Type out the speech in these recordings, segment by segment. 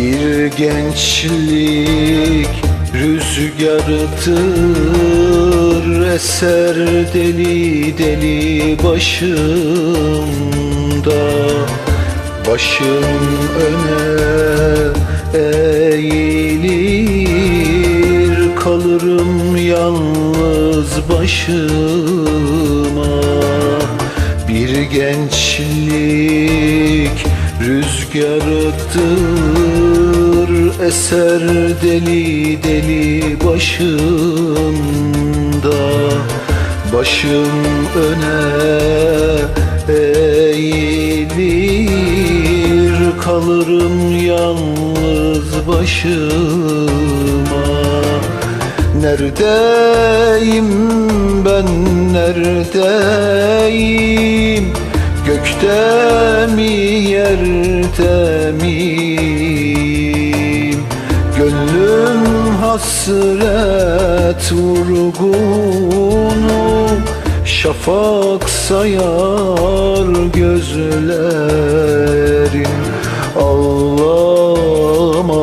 Bir gençlik rüzgarıdır Eser deli deli başımda. Başım öne eğilir Kalırım yalnız başıma. Bir gençlik rüzgarıdır Eser deli deli başımda Başım öne eğilir Kalırım yalnız başıma. Neredeyim ben neredeyim Gökte mi yerde miyim Gönlüm hasret vurgunu Şafak sayar gözlerim Ağlama,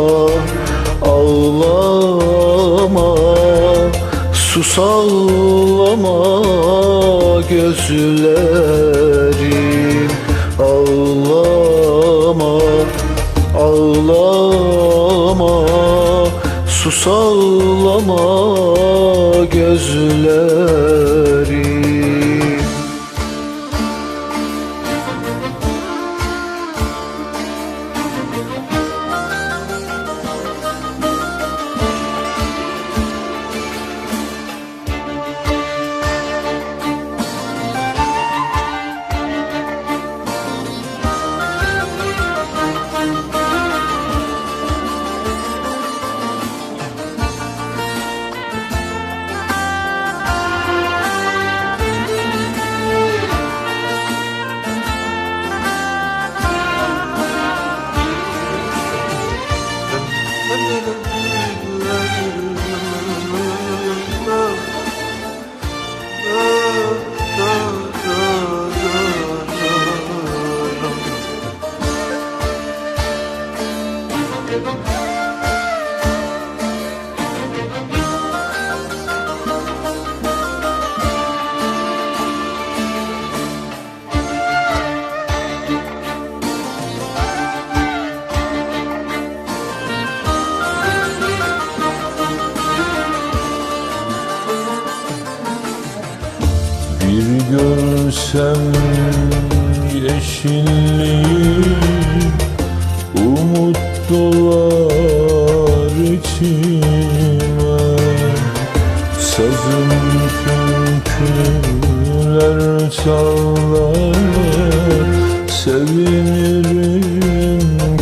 ağlama Sus ağlama ağlama Sus ağlama gözlerim Bir görsem yeşilliği Umut dolar içime. Sazım türküler çalar Sevinirim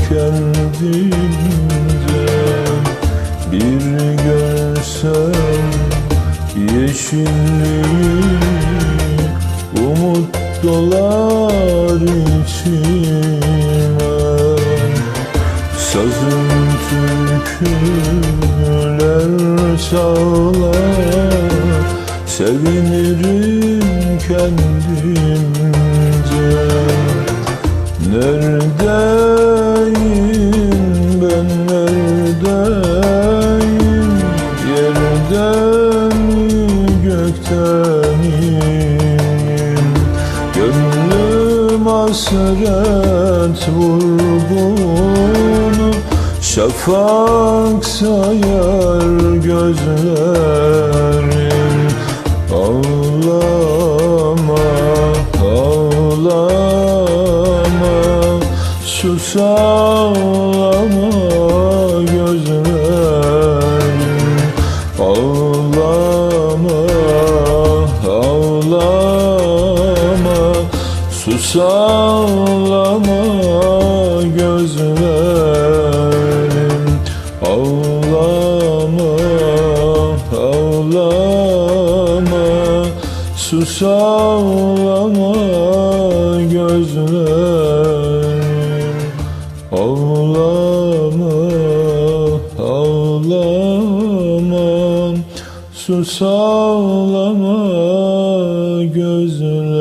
kendimce. Bir görsem yeşilliği Umut dolar içime Sazım türküler çalar Sevinirim kendimce Neredeyim? Ben neredeyim? Yerden mi gökten miyim Gönlüm hasret vurgunu Şafak sayar gözlerim. Ağlama, ağlama. Sus ağlama gözlerim. Ağlama, ağlama. Sus ağlama gözlerim ağlama Sus ağlama gözlerim Ağlama, ağlama Sus ağlama gözlerim